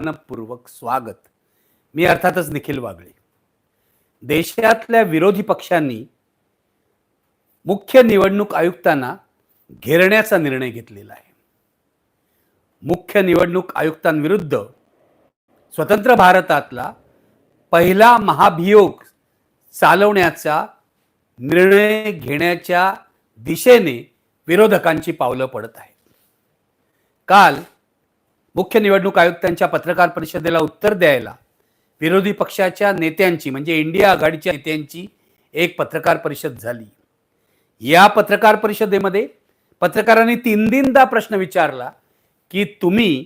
मनपूर्वक स्वागत. मी अर्थातच निखिल वागळे. देशातल्या विरोधी पक्षांनी मुख्य निवडणूक आयुक्तांना घेरण्याचा निर्णय घेतलेला आहे. मुख्य निवडणूक आयुक्तांविरुद्ध स्वतंत्र भारतातला पहिला महाभियोग चालवण्याचा निर्णय घेण्याच्या दिशेने विरोधकांची पावलं पडत आहेत. काल मुख्य निवडणूक आयुक्तांच्या पत्रकार परिषदेला उत्तर द्यायला विरोधी पक्षाच्या नेत्यांची म्हणजे इंडिया आघाडीच्या नेत्यांची एक पत्रकार परिषद झाली. या पत्रकार परिषदेमध्ये पत्रकारांनी तीन तीनदा प्रश्न विचारला की तुम्ही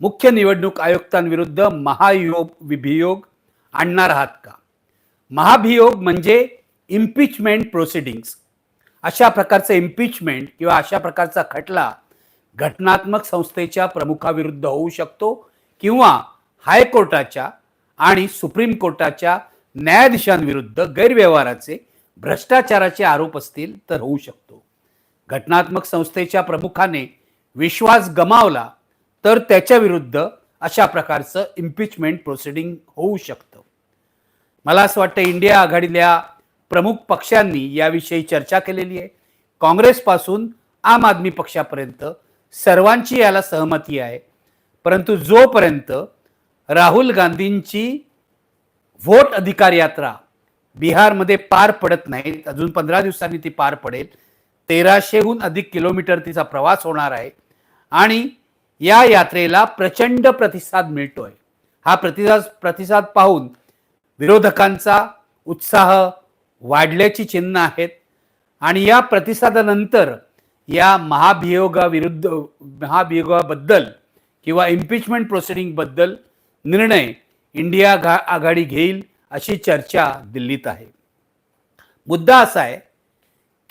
मुख्य निवडणूक आयुक्तांविरुद्ध महायोग विभियोग आणणार आहात का? महाभियोग म्हणजे इम्पिचमेंट प्रोसिडिंग्स अशा प्रकारचं इम्पिचमेंट किंवा अशा प्रकारचा खटला घटनात्मक संस्थेच्या प्रमुखाविरुद्ध होऊ शकतो किंवा हायकोर्टाच्या आणि सुप्रीम कोर्टाच्या न्यायाधीशांविरुद्ध गैरव्यवहाराचे भ्रष्टाचाराचे आरोप असतील तर होऊ शकतो. घटनात्मक संस्थेच्या प्रमुखाने विश्वास गमावला तर त्याच्या विरुद्ध अशा प्रकारचं इम्पिचमेंट प्रोसिडिंग होऊ शकतं. मला असं वाटतं इंडिया आघाडीतल्या प्रमुख पक्षांनी याविषयी चर्चा केलेली आहे. काँग्रेसपासून आम आदमी पक्षापर्यंत सर्वांची याला सहमती आहे. परंतु जोपर्यंत राहुल गांधींची व्होट अधिकार यात्रा बिहारमध्ये पार पडत नाही अजून पंधरा दिवसांनी ती पार पडेल तेराशेहून अधिक किलोमीटर तिचा प्रवास होणार आहे आणि या यात्रेला प्रचंड प्रतिसाद मिळतोय. हा प्रतिसाद प्रतिसाद पाहून विरोधकांचा उत्साह वाढल्याची चिन्ह आहेत आणि या प्रतिसादानंतर या महाभियोगाविरुद्ध महाभियोगाबद्दल किंवा इम्पिचमेंट प्रोसिडिंगबद्दल निर्णय इंडिया घा आघाडी घेईल अशी चर्चा दिल्लीत आहे. मुद्दा असा आहे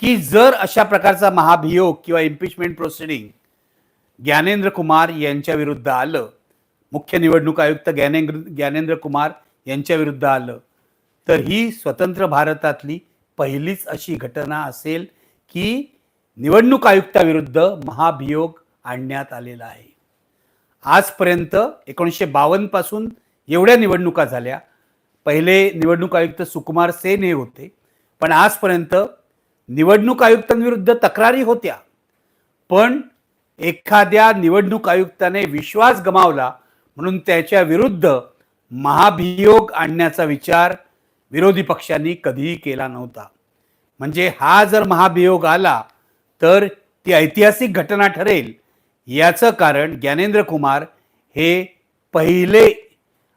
की जर अशा प्रकारचा महाभियोग किंवा इम्पिचमेंट प्रोसिडिंग ज्ञानेंद्र कुमार यांच्या विरुद्ध आलं मुख्य निवडणूक आयुक्त ज्ञानेंद्र ज्ञानेंद्र कुमार यांच्या विरुद्ध आलं तर ही स्वतंत्र भारतातली पहिलीच अशी घटना असेल की निवडणूक आयुक्ताविरुद्ध महाभियोग आणण्यात आलेला आहे. आजपर्यंत एकोणीसशे बावन्नपासून एवढ्या निवडणुका झाल्या. पहिले निवडणूक आयुक्त सुकुमार सेन हे होते. पण आजपर्यंत निवडणूक आयुक्तांविरुद्ध तक्रारी होत्या. पण एखाद्या निवडणूक आयुक्ताने विश्वास गमावला म्हणून त्याच्या विरुद्ध महाभियोग आणण्याचा विचार विरोधी पक्षांनी कधीही केला नव्हता. म्हणजे हा जर महाभियोग आला तर ती ऐतिहासिक घटना ठरेल. याचं कारण ज्ञानेंद्र कुमार हे पहिले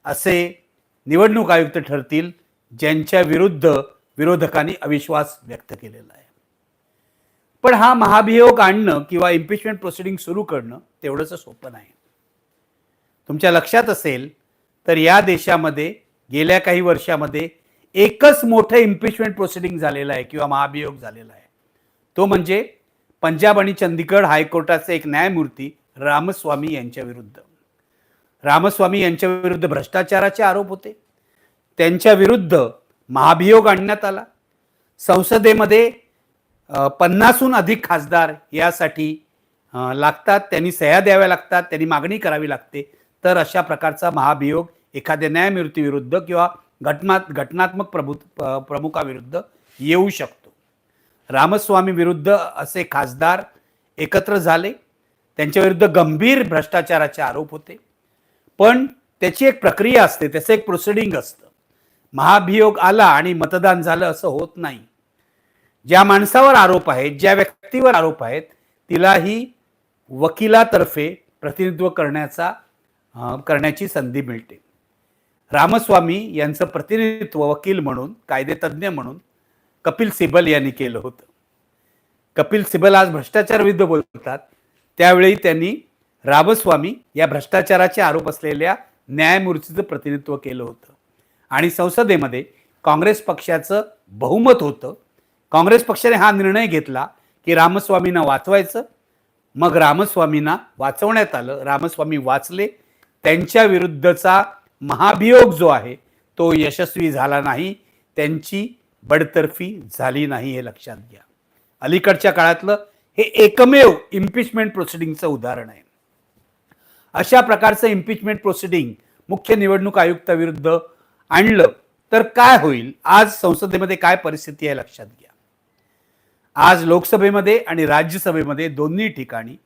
असे निवडणूक आयुक्त ठरतील ज्यांच्या विरुद्ध विरोधकांनी अविश्वास व्यक्त केलेला आहे. पण हा महाभियोग आणणं किंवा इम्पिचमेंट प्रोसिडिंग सुरू करणं तेवढंच सोपं नाही. तुमच्या लक्षात असेल तर या देशामध्ये गेल्या काही वर्षामध्ये एकच मोठं इम्पिचमेंट प्रोसिडिंग झालेलं आहे किंवा महाभियोग झालेला आहे. तो म्हणजे पंजाब आणि चंदीगड हायकोर्टाचे एक न्यायमूर्ती रामस्वामी यांच्या विरुद्ध. रामस्वामी यांच्या विरुद्ध भ्रष्टाचाराचे आरोप होते. त्यांच्या विरुद्ध महाभियोग आणण्यात आला. संसदेमध्ये पन्नासहून अधिक खासदार यासाठी लागतात. त्यांनी सह्या द्याव्या लागतात. त्यांनी मागणी करावी लागते. तर अशा प्रकारचा महाभियोग एखाद्या न्यायमूर्तीविरुद्ध किंवा घटना घटनात्मक प्रभु प्रमुखाविरुद्ध येऊ शकतो. रामस्वामी विरुद्ध असे खासदार एकत्र झाले. त्यांच्याविरुद्ध गंभीर भ्रष्टाचाराचे आरोप होते. पण त्याची एक प्रक्रिया असते त्याचं एक प्रोसिडिंग असतं. महाभियोग आला आणि मतदान झालं असं होत नाही. ज्या माणसावर आरोप आहेत ज्या व्यक्तीवर आरोप आहेत तिलाही वकिलातर्फे प्रतिनिधित्व करण्याचा करण्याची संधी मिळते. रामस्वामी यांचं प्रतिनिधित्व वकील म्हणून कायदेतज्ञ म्हणून कपिल सिबल यांनी केलं होतं. कपिल सिबल आज भ्रष्टाचाराविरुद्ध बोलतात. त्यावेळी त्यांनी रामस्वामी या भ्रष्टाचाराचे आरोप असलेल्या न्यायमूर्तीचं प्रतिनिधित्व केलं होतं. आणि संसदेमध्ये काँग्रेस पक्षाचं बहुमत होतं. काँग्रेस पक्षाने हा निर्णय घेतला की रामस्वामींना वाचवायचं. मग रामस्वामींना वाचवण्यात आलं. रामस्वामी वाचले. त्यांच्या विरुद्धचा महाभियोग जो आहे तो यशस्वी झाला नाही. त्यांची बडतर्फी झाली नाही हे लक्षात घ्या. अलीकडच्या काळातलं हे एकमेव इम्पिचमेंट प्रोसिडिंगचं उदाहरण आहे. अशा प्रकारचं इम्पिचमेंट प्रोसिडिंग मुख्य निवडणूक आयुक्ताविरुद्ध आणलं तर काय होईल? आज संसदेमध्ये काय परिस्थिती आहे लक्षात घ्या. आज लोकसभेमध्ये आणि राज्यसभेमध्ये दोन्ही ठिकाणी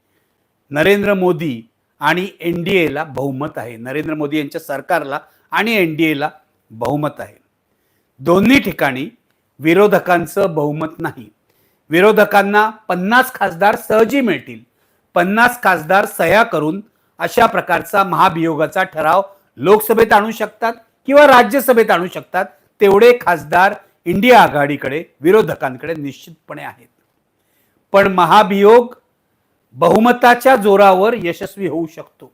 नरेंद्र मोदी आणि एन डी एला बहुमत आहे. नरेंद्र मोदी यांच्या सरकारला आणि एन डी एला बहुमत आहे. दोन्ही ठिकाणी विरोधकांचं बहुमत नाही. विरोधकांना पन्नास खासदार सहजी मिळतील. पन्नास खासदार सह्या करून अशा प्रकारचा महाभियोगाचा ठराव लोकसभेत आणू शकतात किंवा राज्यसभेत आणू शकतात तेवढे खासदार इंडिया आघाडीकडे विरोधकांकडे निश्चितपणे आहेत. पण महाभियोग बहुमताच्या जोरावर यशस्वी होऊ शकतो.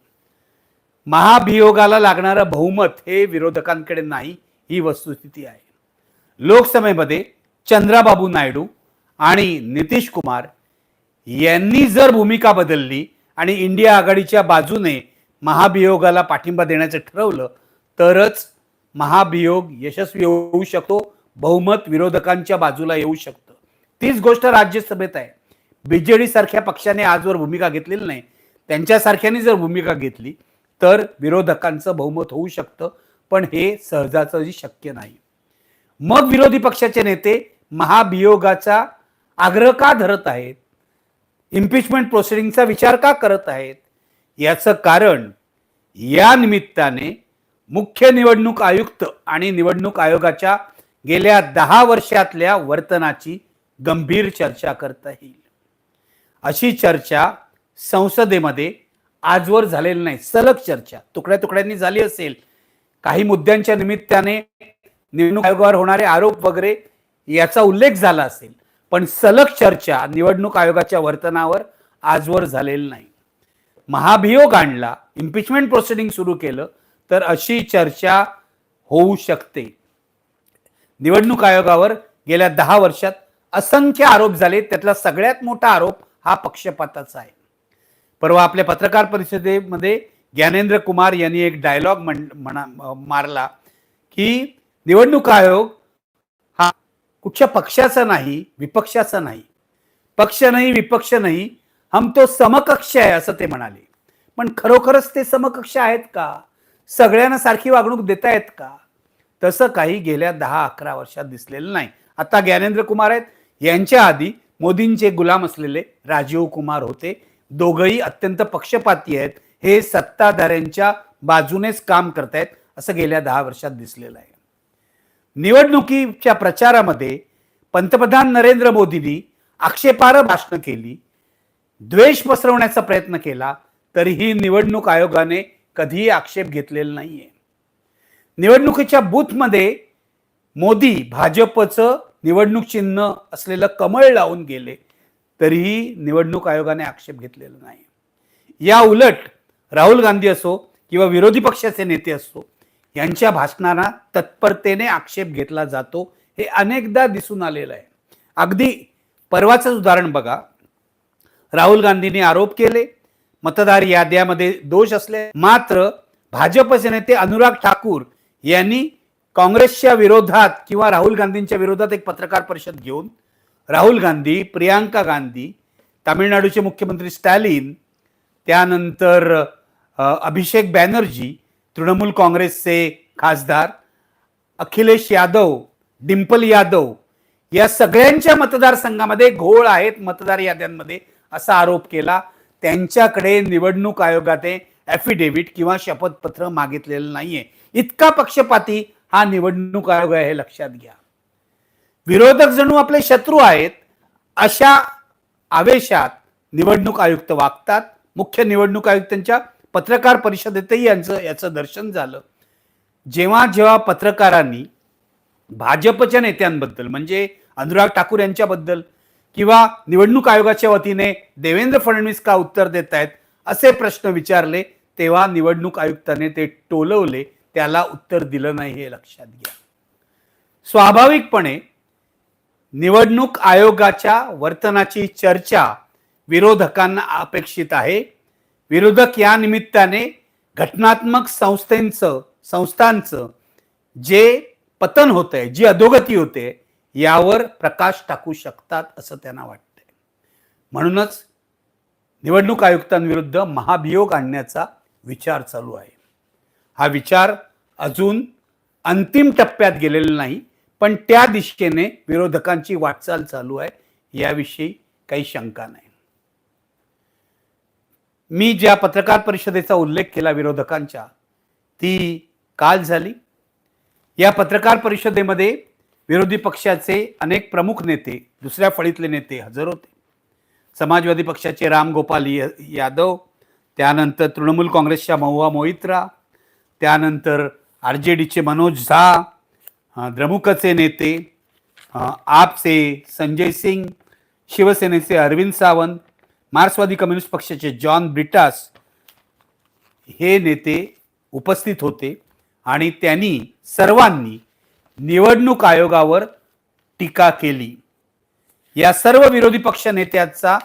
महाभियोगाला लागणारं बहुमत हे विरोधकांकडे नाही ही वस्तुस्थिती आहे. लोकसभेमध्ये चंद्राबाबू नायडू आणि नितीश कुमार यांनी जर भूमिका बदलली आणि इंडिया आघाडीच्या बाजूने महाभियोगाला पाठिंबा देण्याचं ठरवलं तरच महाभियोग यशस्वी होऊ शकतो बहुमत विरोधकांच्या बाजूला येऊ शकतं. तीच गोष्ट राज्यसभेत आहे. बीजेडी सारख्या पक्षाने आजवर भूमिका घेतलेली नाही त्यांच्यासारख्याने जर भूमिका घेतली तर विरोधकांचं बहुमत होऊ शकतं पण हे सहजासहजी शक्य नाही. मग विरोधी पक्षाचे नेते महाभियोगाचा आग्रह का धरत आहेत? इम्पिचमेंट प्रोसिडिंगचा विचार का करत आहेत? याचं कारण या निमित्ताने मुख्य निवडणूक आयुक्त आणि निवडणूक आयोगाच्या गेल्या दहा वर्षातल्या वर्तनाची गंभीर चर्चा करता येईल. अशी चर्चा संसदेमध्ये आजवर झालेली नाही. सलग चर्चा. तुकड्या तुकड्यांनी झाली असेल. काही मुद्द्यांच्या निमित्ताने निवडणूक आयोगावर होणारे आरोप वगैरे याचा उल्लेख झाला असेल पण सलग चर्चा निवडणूक आयोगाच्या वर्तनावर आजवर झालेली नाही. महाभियोग आणला इम्पिचमेंट प्रोसिडिंग सुरू केलं तर अशी चर्चा होऊ शकते. निवडणूक आयोगावर गेल्या दहा वर्षात असंख्य आरोप झाले त्यातला सगळ्यात मोठा आरोप हा पक्षपाताचा आहे. परवा आपल्या पत्रकार परिषदेमध्ये ज्ञानेंद्र कुमार यांनी एक डायलॉग म्हण म्हणा मारला की निवडणूक आयोग हा कुठच्या पक्षाचा नाही विपक्षाचा नाही. पक्ष नाही विपक्ष नाही हम तो समकक्ष आहे असं ते म्हणाले. पण खरोखरच ते समकक्ष आहेत का? सगळ्यांना सारखी वागणूक देत आहेत का? तसं काही गेल्या दहा अकरा वर्षात दिसलेलं नाही. आता ज्ञानेंद्र कुमार आहेत. यांच्या आधी मोदींचे गुलाम असलेले राजीव कुमार होते. दोघंही अत्यंत पक्षपाती आहेत. हे सत्ताधाऱ्यांच्या बाजूनेच काम करतायत असं गेल्या दहा वर्षात दिसलेलं आहे. निवडणुकीच्या प्रचारामध्ये पंतप्रधान नरेंद्र मोदींनी आक्षेपार्ह भाषणं केली द्वेष पसरवण्याचा प्रयत्न केला तरीही निवडणूक आयोगाने कधीही आक्षेप घेतलेला नाहीये. निवडणुकीच्या बूथमध्ये मोदी भाजपचं निवडणूक चिन्ह असलेलं कमळ लावून गेले तरीही निवडणूक आयोगाने आक्षेप घेतलेला नाही. या उलट राहुल गांधी असो किंवा विरोधी पक्षाचे नेते असो यांच्या भाषणांना तत्परतेने आक्षेप घेतला जातो हे अनेकदा दिसून आलेलं आहे. अगदी परवाचंच उदाहरण बघा. राहुल गांधींनी आरोप केले मतदार याद्यामध्ये दोष असले मात्र भाजपचे नेते अनुराग ठाकूर यांनी काँग्रेसच्या विरोधात किंवा राहुल गांधींच्या विरोधात एक पत्रकार परिषद घेऊन राहुल गांधी प्रियांका गांधी तामिळनाडूचे मुख्यमंत्री स्टॅलिन त्यानंतर अभिषेक बॅनर्जी तृणमूल काँग्रेसचे खासदार अखिलेश यादव डिंपल यादव या सगळ्यांच्या मतदारसंघामध्ये घोळ आहेत मतदार याद्यांमध्ये असा आरोप केला. त्यांच्याकडे निवडणूक आयोगाने ॲफिडेव्हिट किंवा शपथपत्र मागितलेलं नाहीये. इतका पक्षपाती हा निवडणूक आयोग आहे हे लक्षात घ्या. विरोधक जणू आपले शत्रू आहेत अशा आवेशात निवडणूक आयुक्त वागतात. मुख्य निवडणूक आयुक्तांच्या पत्रकार परिषदेतही यांचं याचं दर्शन झालं. जेव्हा जेव्हा पत्रकारांनी भाजपच्या नेत्यांबद्दल म्हणजे अनुराग ठाकूर यांच्याबद्दल किंवा निवडणूक आयोगाच्या वतीने देवेंद्र फडणवीस का उत्तर देत आहेत असे प्रश्न विचारले तेव्हा निवडणूक आयुक्ताने ते टोलवले त्याला उत्तर दिलं नाही हे लक्षात घ्या. स्वाभाविकपणे निवडणूक आयोगाच्या वर्तनाची चर्चा विरोधकांना अपेक्षित आहे. विरोधक या निमित्ताने घटनात्मक संस्थेचं संस्थांचं जे पतन होतंय जी अधोगती होते यावर प्रकाश टाकू शकतात असं त्यांना वाटतंय. म्हणूनच निवडणूक आयुक्तांविरुद्ध महाभियोग आणण्याचा विचार चालू आहे. हा विचार अजून अंतिम टप्प्यात गेलेला नाही पण त्या दिशेने विरोधकांची वाटचाल चालू आहे याविषयी काही शंका नाही. मी ज्या पत्रकार परिषदेचा उल्लेख केला विरोधकांच्या ती काल झाली. या पत्रकार परिषदेमध्ये विरोधी पक्षाचे अनेक प्रमुख नेते दुसऱ्या फळीतले नेते हजर होते. समाजवादी पक्षाचे राम गोपाल यादव त्यानंतर तृणमूल काँग्रेसच्या महुआ मोहित्रा त्यानंतर आर जे डीचे मनोज झा द्रमुकचे नेते आपचे संजय सिंग शिवसेनेचे अरविंद सावंत मार्क्सवादी कम्युनिस्ट पक्षाचे जॉन ब्रिटास हे नेते उपस्थित होते आणि त्यांनी सर्वांनी निवडणूक आयोगावर टीका केली. या सर्व विरोधी पक्ष नेत्याचा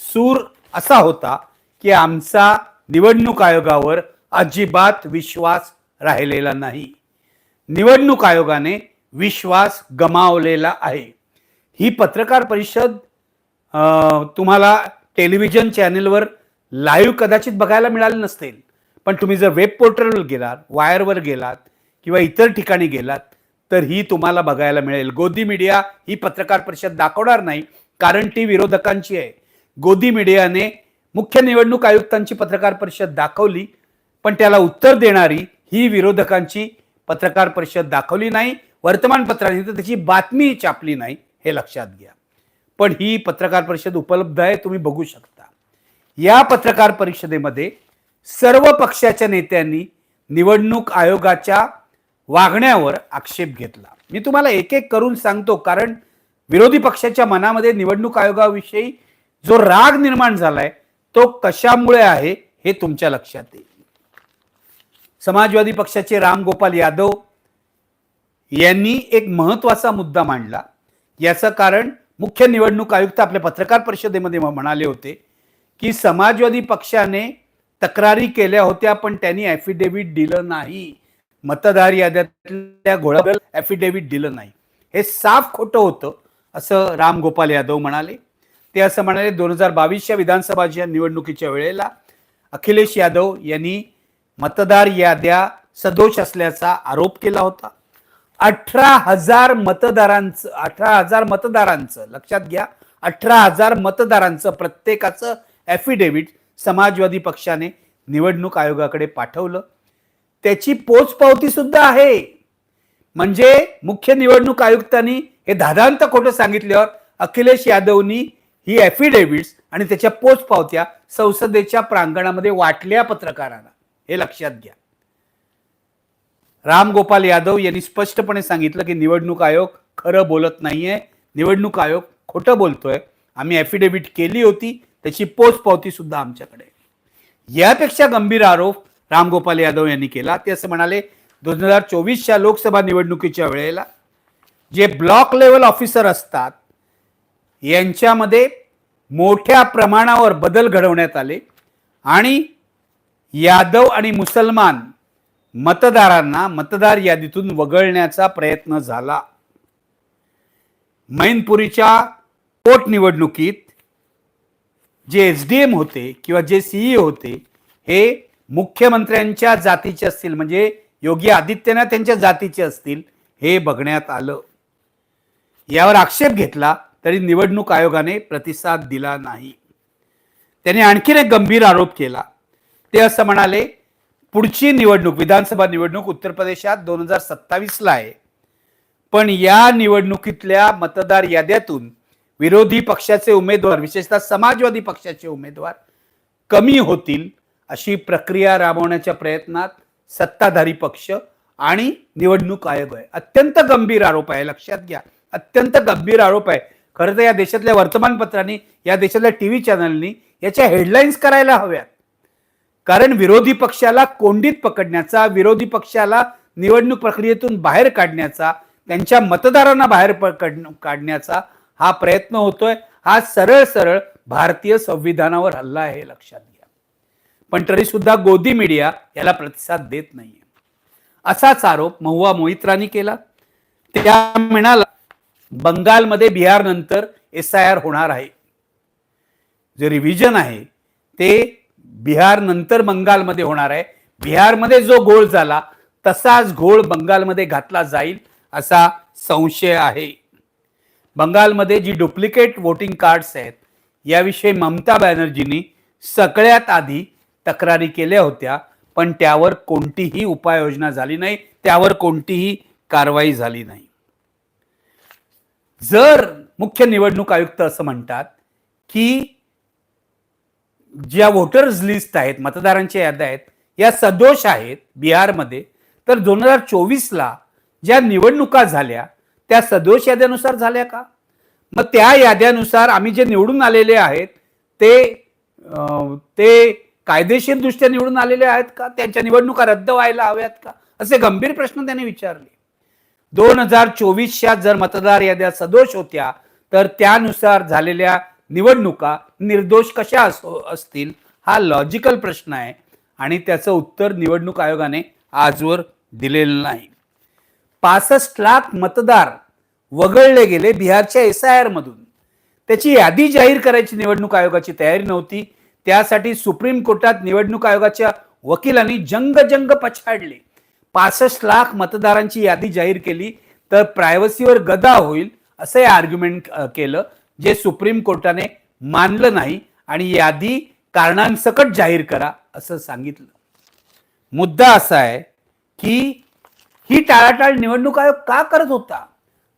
सूर असा होता की आमचा निवडणूक आयोगावर अजिबात विश्वास राहिलेला नाही. निवडणूक आयोगाने विश्वास गमावलेला आहे. ही पत्रकार परिषद तुम्हाला टेलिव्हिजन चॅनेलवर लाईव्ह कदाचित बघायला मिळाले नसतील. पण तुम्ही जर वेब पोर्टलवर गेलात वायरवर गेलात किंवा इतर ठिकाणी गेलात तर ही तुम्हाला बघायला मिळेल. गोदी मीडिया ही पत्रकार परिषद दाखवणार नाही कारण ती विरोधकांची आहे. गोदी मीडियाने मुख्य निवडणूक आयुक्तांची पत्रकार परिषद दाखवली पण त्याला उत्तर देणारी ही विरोधकांची पत्रकार परिषद दाखवली नाही वर्तमानपत्रांनी तर त्याची बातमी छापली नाही हे लक्षात घ्या. पण ही पत्रकार परिषद उपलब्ध आहे तुम्ही बघू शकता. या पत्रकार परिषदेमध्ये सर्व पक्षाच्या नेत्यांनी निवडणूक आयोगाच्या वागण्यावर आक्षेप घेतला. मी तुम्हाला एक एक करून सांगतो कारण विरोधी पक्षाच्या मनामध्ये निवडणूक आयोगाविषयी जो राग निर्माण झालाय तो कशामुळे आहे हे तुमच्या लक्षात येईल. समाजवादी पक्षाचे राम गोपाल यादव यांनी एक महत्त्वाचा मुद्दा मांडला. याचं कारण मुख्य निवडणूक आयुक्त आपल्या पत्रकार परिषदेमध्ये म्हणाले होते की समाजवादी पक्षाने तक्रारी केल्या होत्या पण त्यांनी ॲफिडेव्हिट दिलं नाही. मतदार याद्यातल्या घोळाबद्दल ॲफिडेव्हिट दिलं नाही. हे साफ खोटं होतं असं राम गोपाल यादव म्हणाले. ते असं म्हणाले दोन हजार बावीसच्या विधानसभाच्या निवडणुकीच्या वेळेला अखिलेश यादव यांनी मतदार याद्या सदोष असल्याचा आरोप केला होता. अठरा हजार मतदारांचं अठरा हजार मतदारांचं लक्षात घ्या अठरा हजार मतदारांचं प्रत्येकाचं ॲफिडेव्हिट समाजवादी पक्षाने निवडणूक आयोगाकडे पाठवलं. त्याची पोचपावती सुद्धा आहे. म्हणजे मुख्य निवडणूक आयुक्तांनी हे धादांत खोटं सांगितल्यावर अखिलेश यादवनी ही ॲफिडेव्हिट्स आणि त्याच्या पोचपावत्या संसदेच्या प्रांगणामध्ये वाटल्या पत्रकारांना. हे लक्षात घ्या. राम गोपाल यादव यांनी स्पष्टपणे सांगितलं की निवडणूक आयोग खरं बोलत नाहीये. निवडणूक आयोग खोटं बोलतोय. आम्ही ॲफिडेव्हिट केली होती त्याची पोचपावती सुद्धा आमच्याकडे यापेक्षा गंभीर आरोप राम गोपाल यादव यांनी केला. ते असं म्हणाले दोन हजार चोवीसच्या लोकसभा निवडणुकीच्या वेळेला जे ब्लॉक लेवल ऑफिसर असतात यांच्यामध्ये मोठ्या प्रमाणावर बदल घडवण्यात आले आणि यादव आणि मुसलमान मतदारांना मतदार यादीतून वगळण्याचा प्रयत्न झाला. मैनपुरीच्या पोटनिवडणुकीत जे एस डी एम होते किंवा जे सीई होते हे मुख्यमंत्र्यांच्या जातीचे असतील म्हणजे योगी आदित्यनाथ यांच्या जातीचे असतील हे बघण्यात आलं. यावर आक्षेप घेतला तरी निवडणूक आयोगाने प्रतिसाद दिला नाही. त्याने आणखीन एक गंभीर आरोप केला. ते असं म्हणाले पुढची निवडणूक विधानसभा निवडणूक उत्तर प्रदेशात दोन हजार सत्तावीसला आहे. पण या निवडणुकीतल्या मतदार याद्यातून विरोधी पक्षाचे उमेदवार विशेषतः समाजवादी पक्षाचे उमेदवार कमी होतील अशी प्रक्रिया राबवण्याच्या प्रयत्नात सत्ताधारी पक्ष आणि निवडणूक आयोग आहे. अत्यंत गंभीर आरोप आहे लक्षात घ्या. अत्यंत गंभीर आरोप आहे. खरं तर या देशातल्या वर्तमानपत्रांनी या देशातल्या टी व्ही चॅनलनी याच्या हेडलाईन्स करायला हव्यात. कारण विरोधी पक्षाला कोंडीत पकडण्याचा विरोधी पक्षाला निवडणूक प्रक्रियेतून बाहेर काढण्याचा त्यांच्या मतदारांना बाहेर पकड काढण्याचा हा प्रयत्न होतोय. हा सरळ सरळ भारतीय संविधानावर हल्ला आहे लक्षात घ्या. पण तरी सुद्धा गोदी मीडिया याला प्रतिसाद देत नाहीये. असाच आरोप महुआ मोहित्रांनी केला. त्या म्हणाला बंगालमध्ये बिहार नंतर एस आय आर होणार आहे. जे रिव्हिजन आहे बिहार नंतर बंगालमध्ये होणार आहे. बिहारमध्ये जो घोळ झाला तसाच घोळ बंगालमध्ये घातला जाईल असा संशय आहे. बंगालमध्ये जी डुप्लिकेट वोटिंग कार्ड्स आहेत याविषयी ममता बॅनर्जींनी सगळ्यात आधी तक्रारी केल्या होत्या पण त्यावर कोणतीही उपाययोजना झाली नाही त्यावर कोणतीही कारवाई झाली नाही. जर मुख्य निवडणूक आयुक्त असं म्हणतात की ज्या वोटर्स लिस्ट आहेत मतदारांच्या याद्या आहेत या सदोष आहेत बिहारमध्ये तर दोन हजार चोवीसला ज्या निवडणुका झाल्या त्या सदोष याद्यानुसार झाल्या का? मग त्या याद्यानुसार आम्ही जे निवडून आलेले आहेत ते ते कायदेशीरदृष्ट्या निवडून आलेले आहेत का? त्यांच्या निवडणुका रद्द व्हायला हव्यात का? असे गंभीर प्रश्न त्यांनी विचारले. दोन हजार चोवीसच्या जर मतदार याद्या सदोष होत्या तर त्यानुसार झालेल्या निवडणुका निर्दोष कशा असो असतील हा लॉजिकल प्रश्न आहे आणि त्याचं उत्तर निवडणूक आयोगाने आजवर दिलेलं नाही. पासष्ट लाख मतदार वगळले गेले बिहारच्या एस आय आर मधून. त्याची यादी जाहीर करायची निवडणूक आयोगाची तयारी नव्हती. त्यासाठी सुप्रीम कोर्टात निवडणूक आयोगाच्या वकिलांनी जंग जंग पछाडले. पासष्ट लाख मतदारांची यादी जाहीर केली तर प्रायव्हसीवर गदा होईल असं हे आर्ग्युमेंट केलं. जे सुप्रीम कोर्टाने मानलं नाही आणि यादी कारणांसकट जाहीर करा असं सांगितलं. मुद्दा असा आहे की ही टाळाटाळ निवडणूक आयोग का करत होता?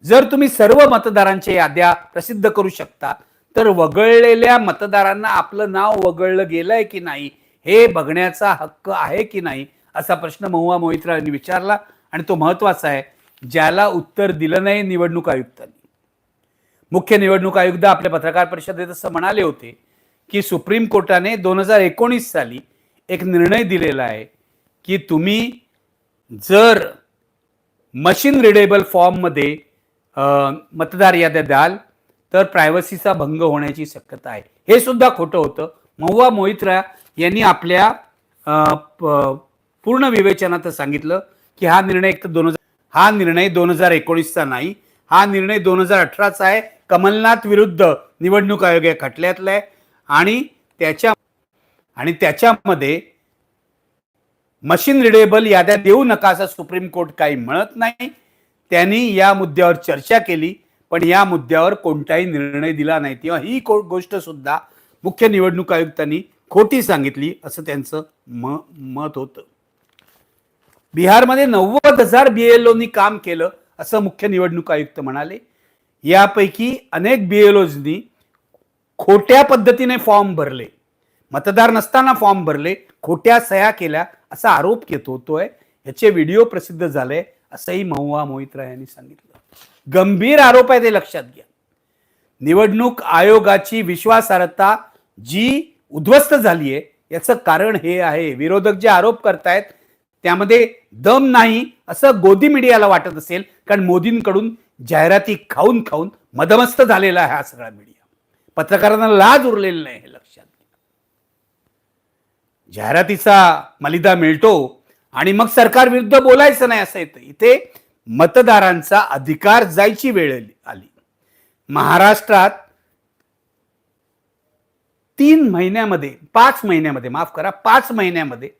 जर तुम्ही सर्व मतदारांच्या याद्या प्रसिद्ध करू शकता तर वगळलेल्या मतदारांना आपलं नाव वगळलं गेलंय की नाही? हे बघण्याचा हक्क आहे की नाही? असा प्रश्न महुआ मोहित्रा यांनी विचारला आणि तो महत्त्वाचा आहे ज्याला उत्तर दिलं नाही निवडणूक आयुक्तांनी. मुख्य निवडणूक आयुक्त आपल्या पत्रकार परिषदेत असं म्हणाले होते की सुप्रीम कोर्टाने दोन हजार एकोणीस साली एक निर्णय दिलेला आहे की तुम्ही जर मशीन रिडेबल फॉर्ममध्ये मतदार याद्या द्याल तर प्रायव्हसीचा भंग होण्याची शक्यता आहे. हे सुद्धा खोटं होतं. महुआ मोहित्रा यांनी आपल्या पूर्ण विवेचनात सांगितलं की हा निर्णय एक तर दोन हजार हा निर्णय दोन हजार एकोणीसचा नाही हा निर्णय दोन हजार अठराचा आहे कमलनाथ विरुद्ध निवडणूक आयोग या खटल्यातला आहे. आणि त्याच्या आणि त्याच्यामध्ये मशीन रिडेबल याद्या देऊ नका असं सुप्रीम कोर्ट काही म्हणत नाही. त्यांनी या मुद्द्यावर चर्चा केली पण या मुद्द्यावर कोणताही निर्णय दिला नाही. तेव्हा ही को- गोष्ट सुद्धा मुख्य निवडणूक आयुक्तांनी खोटी सांगितली असं त्यांचं म मत होतं. बिहारमध्ये नव्वद हजार बीएलओनी काम केलं असं मुख्य निवडणूक आयुक्त म्हणाले. यापैकी अनेक बीएलओजनी खोट्या पद्धतीने फॉर्म भरले. मतदार नसताना फॉर्म भरले खोट्या सह्या केल्या असा आरोप घेत होतोय. याचे व्हिडिओ प्रसिद्ध झाले असंही महुआ मोहितराय यांनी सांगितलं. गंभीर आरोप आहे ते लक्षात घ्या. निवडणूक आयोगाची विश्वासार्हता जी उद्ध्वस्त झाली आहे याचं कारण हे आहे. विरोधक जे आरोप करतायत त्यामध्ये दम नाही असं गोदी मीडियाला वाटत असेल कारण मोदींकडून जाहिराती खाऊन खाऊन मदमस्त झालेला आहे हा सगळा मीडिया पत्रकारांना लाज उरलेली नाही हे लक्षात घ्या. जाहिरातीचा मलिदा मिळतो आणि मग सरकार विरुद्ध बोलायचं नाही असं येतं. इथे मतदारांचा अधिकार जायची वेळ आली- आली. महाराष्ट्रात तीन महिन्यामध्ये पाच महिन्यामध्ये माफ करा पाच महिन्यामध्ये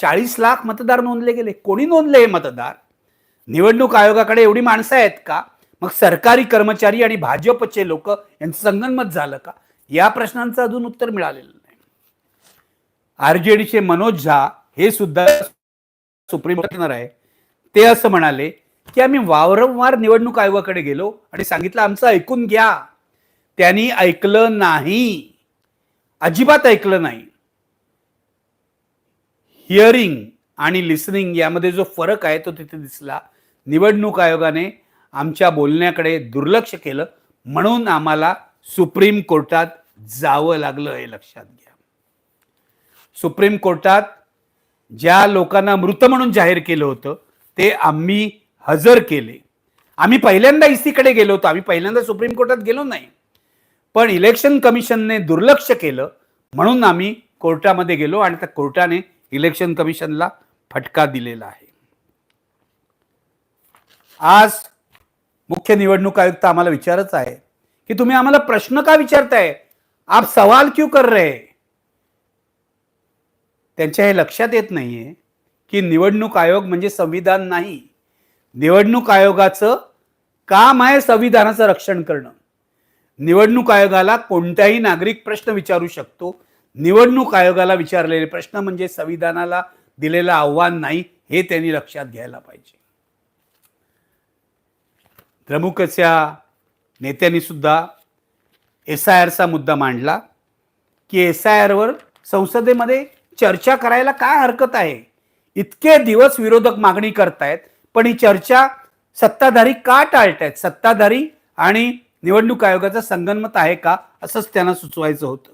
चाळीस लाख मतदार नोंदले गेले. कोणी नोंदले हे मतदार? निवडणूक आयोगाकडे एवढी माणसं आहेत का? मग सरकारी कर्मचारी आणि भाजपचे लोक यांचं संगनमत झालं का? या प्रश्नांचं अजून उत्तर मिळालेलं नाही. आरजेडीचे मनोज झा हे सुद्धा सुप्रीम कोर्टनर आहे. ते असं म्हणाले की आम्ही वारंवार निवडणूक आयोगाकडे गेलो आणि सांगितलं आमचं ऐकून घ्या. त्यांनी ऐकलं नाही. अजिबात ऐकलं नाही. हिअरिंग आणि लिसनिंग यामध्ये जो फरक आहे तो तिथे दिसला. निवडणूक आयोगाने आमच्या बोलण्याकडे दुर्लक्ष केलं म्हणून आम्हाला सुप्रीम कोर्टात जावं लागलं हे लक्षात घ्या. सुप्रीम कोर्टात ज्या लोकांना मृत म्हणून जाहीर केलं होतं ते आम्ही हजर केले. आम्ही पहिल्यांदा इसीकडे गेलो होतो आम्ही पहिल्यांदा सुप्रीम कोर्टात गेलो नाही. पण इलेक्शन कमिशनने दुर्लक्ष केलं म्हणून आम्ही कोर्टामध्ये गेलो आणि त्या कोर्टाने इलेक्शन कमिशनला फटका दिलेला आहे. आज मुख्य निवडणूक आयुक्त आम्हाला विचारच आहे की तुम्ही आम्हाला प्रश्न का विचारताय? आप सवाल क्यों कर रहे? त्यांच्या हे लक्षात येत नाहीये की निवडणूक आयोग म्हणजे संविधान नाही. निवडणूक आयोगाचं काम आहे संविधानाचं रक्षण करणं. निवडणूक आयोगाला कोणताही नागरिक प्रश्न विचारू शकतो. निवडणूक आयोगाला विचारलेले प्रश्न म्हणजे संविधानाला दिलेलं आव्हान नाही हे त्यांनी लक्षात घ्यायला पाहिजे. द्रमुकच्या नेत्यांनी सुद्धा एस आय आरचा मुद्दा मांडला की एस आय आरवर संसदेमध्ये चर्चा करायला काय हरकत आहे? इतके दिवस विरोधक मागणी करतायत पण ही चर्चा सत्ताधारी का टाळतायत? सत्ताधारी आणि निवडणूक आयोगाचं संगनमत आहे का? असंच त्यांना सुचवायचं होतं.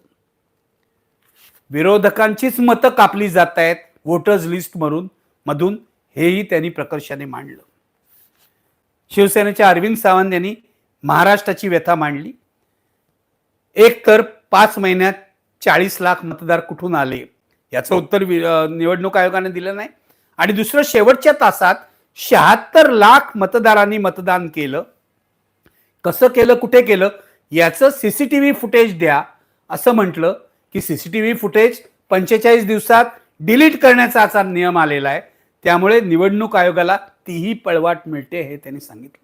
विरोधकांचीच मतं कापली जात आहेत वोटर्स लिस्ट मधून मधून हेही त्यांनी प्रकर्षाने मांडलं. शिवसेनेच्या अरविंद सावंत यांनी महाराष्ट्राची व्यथा मांडली. एक तर पाच महिन्यात चाळीस लाख मतदार कुठून आले? याचं उत्तर वि- अं, निवडणूक आयोगाने दिलं नाही. आणि दुसरं शेवटच्या तासात शहात्तर लाख मतदारांनी मतदान केलं. कसं केलं कुठे केलं? याचं सीसीटीव्ही फुटेज द्या. असं म्हटलं की सीसीटीव्ही फुटेज पंचेचाळीस दिवसात डिलीट करण्याचा असा नियम आलेला आहे. त्यामुळे निवडणूक आयोगाला तीही पळवाट मिळते हे त्यांनी सांगितलं.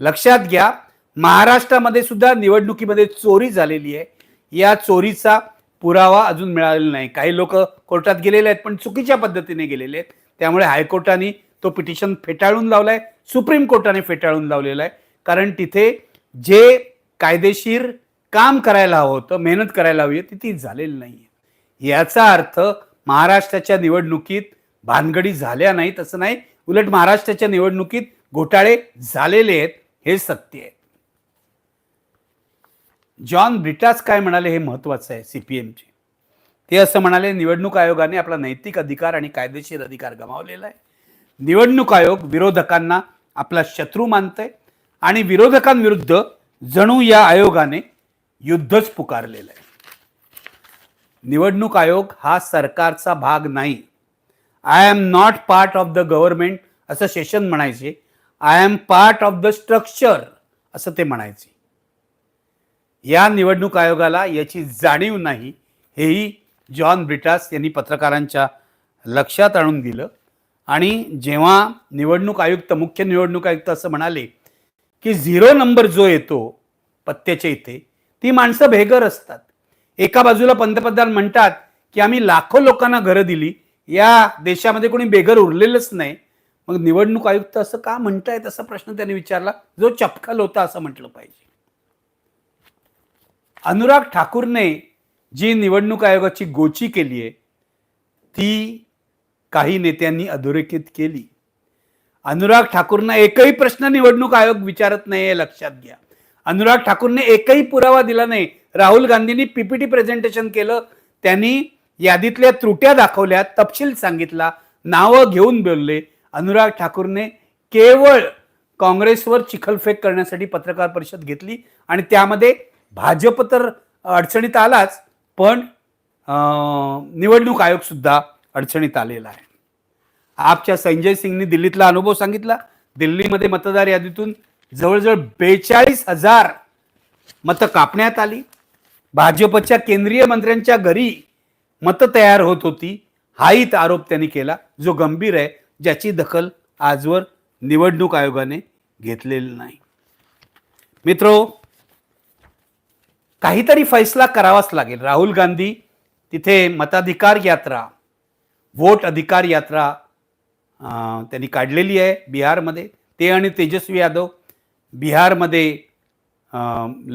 लक्षात घ्या महाराष्ट्रामध्ये सुद्धा निवडणुकीमध्ये चोरी झालेली आहे. या चोरीचा पुरावा अजून मिळालेला नाही. काही लोक कोर्टात गेलेले आहेत पण चुकीच्या पद्धतीने गेलेले आहेत. त्यामुळे हायकोर्टाने तो पिटिशन फेटाळून लावलाय सुप्रीम कोर्टाने फेटाळून लावलेला आहे. कारण तिथे जे कायदेशीर काम करायला हवं होतं मेहनत करायला हवी होती ती झालेली नाही याचा अर्थ महाराष्ट्राच्या निवडणुकीत भानगडी झाल्या नाही तसं नाही उलट महाराष्ट्राच्या निवडणुकीत घोटाळे झालेले आहेत हे सत्य आहे. जॉन ब्रिटास काय म्हणाले हे महत्वाचं आहे सीपीएमचे ते असं म्हणाले निवडणूक आयोगाने आपला नैतिक अधिकार आणि कायदेशीर अधिकार गमावलेला आहे. निवडणूक आयोग विरोधकांना आपला शत्रू मानतंय आणि विरोधकांविरुद्ध जणू या आयोगाने युद्धच पुकारलेलं आहे. निवडणूक आयोग हा सरकारचा भाग नाही. I am not part of the government असं सेशन म्हणायचे. I am part of the structure असं ते म्हणायचे. या निवडणूक आयोगाला याची जाणीव नाही हेही जॉन ब्रिटास यांनी पत्रकारांच्या लक्षात आणून दिलं. आणि जेव्हा निवडणूक आयुक्त मुख्य निवडणूक आयुक्त असं म्हणाले की झिरो नंबर जो येतो पत्त्याच्या इथे ती माणसं भेगर असतात. एका बाजूला पंतप्रधान म्हणतात की आम्ही लाखो लोकांना घरं दिली या देशामध्ये कोणी बेघर उरलेलंच नाही. मग निवडणूक आयुक्त असं का म्हणतायत? असा प्रश्न त्यांनी विचारला. जो चपखल होता असं म्हटलं पाहिजे. अनुराग ठाकूरने जी निवडणूक आयोगाची गोची केली आहे ती काही नेत्यांनी अधोरेखित केली. अनुराग ठाकूरना एकही प्रश्न निवडणूक आयोग विचारत नाही हे लक्षात घ्या. अनुराग ठाकूरने एकही पुरावा दिला नाही. राहुल गांधींनी पीपीटी प्रेझेंटेशन केलं. त्यांनी यादीतल्या त्रुट्या दाखवल्या तपशील सांगितला नावं घेऊन बोलले. अनुराग ठाकूरने केवळ काँग्रेसवर चिखलफेक करण्यासाठी पत्रकार परिषद घेतली आणि त्यामध्ये भाजप तर अडचणीत आलाच पण निवडणूक आयोग सुद्धा अडचणीत आलेला आहे. आपच्या संजय सिंगनी दिल्लीतला अनुभव सांगितला. दिल्लीमध्ये मतदार यादीतून जवळजवळ बेचाळीस हजार मतं कापण्यात आली. भाजपच्या केंद्रीय मंत्र्यांच्या घरी मतं तयार होत होती. हाही आरोप त्यांनी केला जो गंभीर आहे ज्याची दखल आजवर निवडणूक आयोगाने घेतलेली नाही. मित्रो काहीतरी फैसला करावाच लागेल. राहुल गांधी तिथे मताधिकार यात्रा वोट अधिकार यात्रा त्यांनी काढलेली आहे बिहारमध्ये. ते आणि तेजस्वी यादव बिहारमध्ये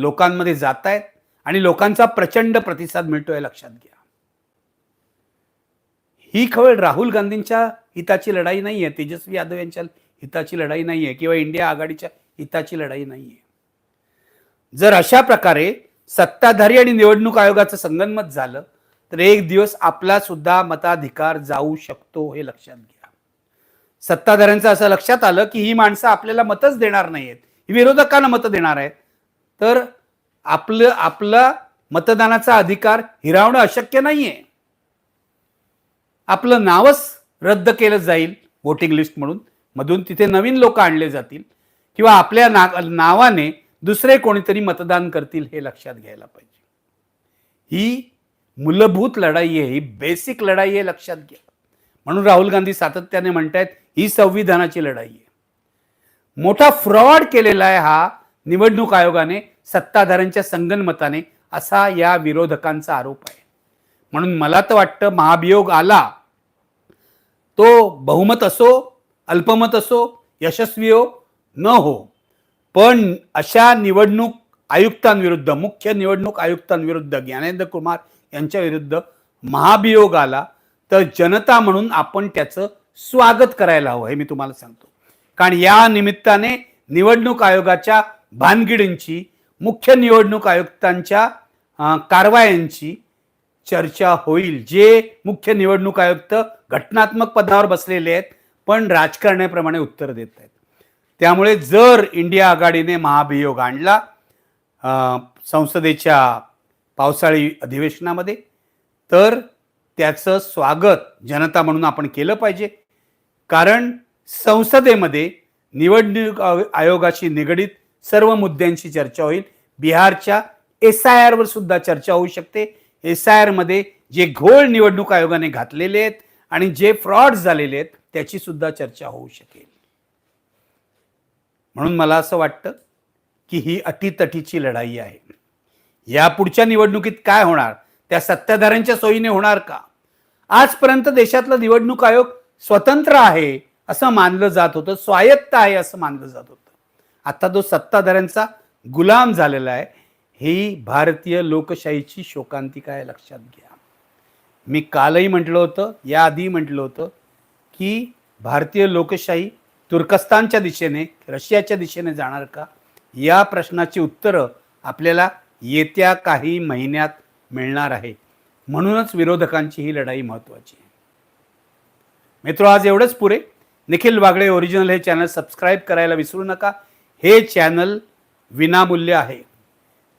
लोकांमध्ये जात आहेत आणि लोकांचा प्रचंड प्रतिसाद मिळतोय आहे लक्षात घ्या. ही खवळ राहुल गांधींच्या हिताची लढाई नाही आहे तेजस्वी यादव यांच्या हिताची लढाई नाही आहे किंवा इंडिया आघाडीच्या हिताची लढाई नाही आहे जर अशा प्रकारे सत्ताधारी आणि निवडणूक आयोगाचं संगनमत झालं तर एक दिवस आपला सुद्धा मताधिकार जाऊ शकतो हे लक्षात घ्या. सत्ताधाऱ्यांचं असं लक्षात आलं की ही माणसं आपल्याला मतच देणार नाहीयेत ही विरोधकांना मतं देणार आहेत. तर आपलं आपला मतदानाचा अधिकार हिरावणं अशक्य नाहीये. आपलं नावच रद्द केलं जाईल वोटिंग लिस्ट म्हणून. मधून तिथे नवीन लोक आणले जातील किंवा आपल्या ना नावाने दुसरे कोणीतरी मतदान करतील हे लक्षात घ्यायला पाहिजे. ही मूलभूत लढाई आहे ही बेसिक लढाई आहे लक्षात घ्या. म्हणून राहुल गांधी सातत्याने म्हणतायत ही संविधानाची लढाई आहे. मोठा फ्रॉड केलेला आहे हा निवडणूक आयोगाने सत्ताधाऱ्यांच्या संगनमताने असा या विरोधकांचा आरोप आहे. म्हणून मला तर वाटतं महाभियोग आला तो बहुमत असो अल्पमत असो यशस्वी हो न हो. पण अशा निवडणूक आयुक्तांविरुद्ध मुख्य निवडणूक आयुक्तांविरुद्ध ज्ञानेंद्र कुमार यांच्या विरुद्ध महाभियोग आला तर जनता म्हणून आपण त्याचं स्वागत करायला हवं हे मी तुम्हाला सांगतो. कारण या निमित्ताने निवडणूक आयोगाच्या भानगिडींची मुख्य निवडणूक आयुक्तांच्या कारवायांची चर्चा होईल जे मुख्य निवडणूक आयुक्त घटनात्मक पदावर बसलेले आहेत पण राजकारण्याप्रमाणे उत्तर देत आहेत. त्यामुळे जर इंडिया आघाडीने महाभियोग आणला संसदेच्या पावसाळी अधिवेशनामध्ये तर त्याचं स्वागत जनता म्हणून आपण केलं पाहिजे. कारण संसदेमध्ये निवडणूक आयो- आयोगाशी निगडीत सर्व मुद्द्यांची चर्चा होईल. बिहारच्या एस आय आरवर सुद्धा चर्चा होऊ शकते. एस आय आरमध्ये जे घोळ निवडणूक आयोगाने घातलेले आहेत आणि जे फ्रॉड झालेले आहेत त्याची सुद्धा चर्चा होऊ शकेल. म्हणून मला असं वाटतं की ही अटीतटीची लढाई आहे. या पुढच्या निवडणुकीत काय होणार? त्या सत्ताधाऱ्यांच्या सोयीने होणार का? आजपर्यंत देशातला निवडणूक आयोग स्वतंत्र आहे असं मानलं जात होतं स्वायत्त आहे असं मानलं जात होतं. आता तो सत्ताधाऱ्यांचा गुलाम झालेला आहे. ही भारतीय लोकशाहीची शोकांतिका आहे लक्षात घ्या. मी कालही म्हटलं होतं याआधी म्हटलं होतं की भारतीय लोकशाही तुर्कस्तानच्या दिशेने रशियाच्या दिशेने जाणार का? या प्रश्नाची उत्तरं आपल्याला येत्या काही महिन्यात मिळणार आहे. म्हणूनच विरोधकांची ही लढाई महत्त्वाची आहे. मित्र आज एवढंच पुरे. निखिल वागळे ओरिजिनल हे चॅनल सबस्क्राईब करायला विसरू नका. हे चॅनल विनामूल्य आहे.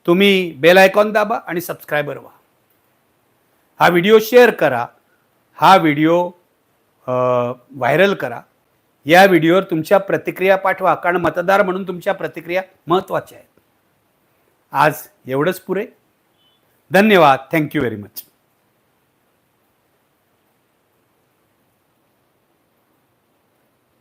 तुम्ही बेल आयकॉन दाबा आणि सबस्क्रायबर व्हा. हा व्हिडिओ शेअर करा. हा व्हिडिओ व्हायरल करा. या व्हिडिओवर तुमच्या प्रतिक्रिया पाठवा. कारण मतदार म्हणून तुमच्या प्रतिक्रिया महत्त्वाच्या आहेत. आज एवढंच पुरे. धन्यवाद. Thank you very much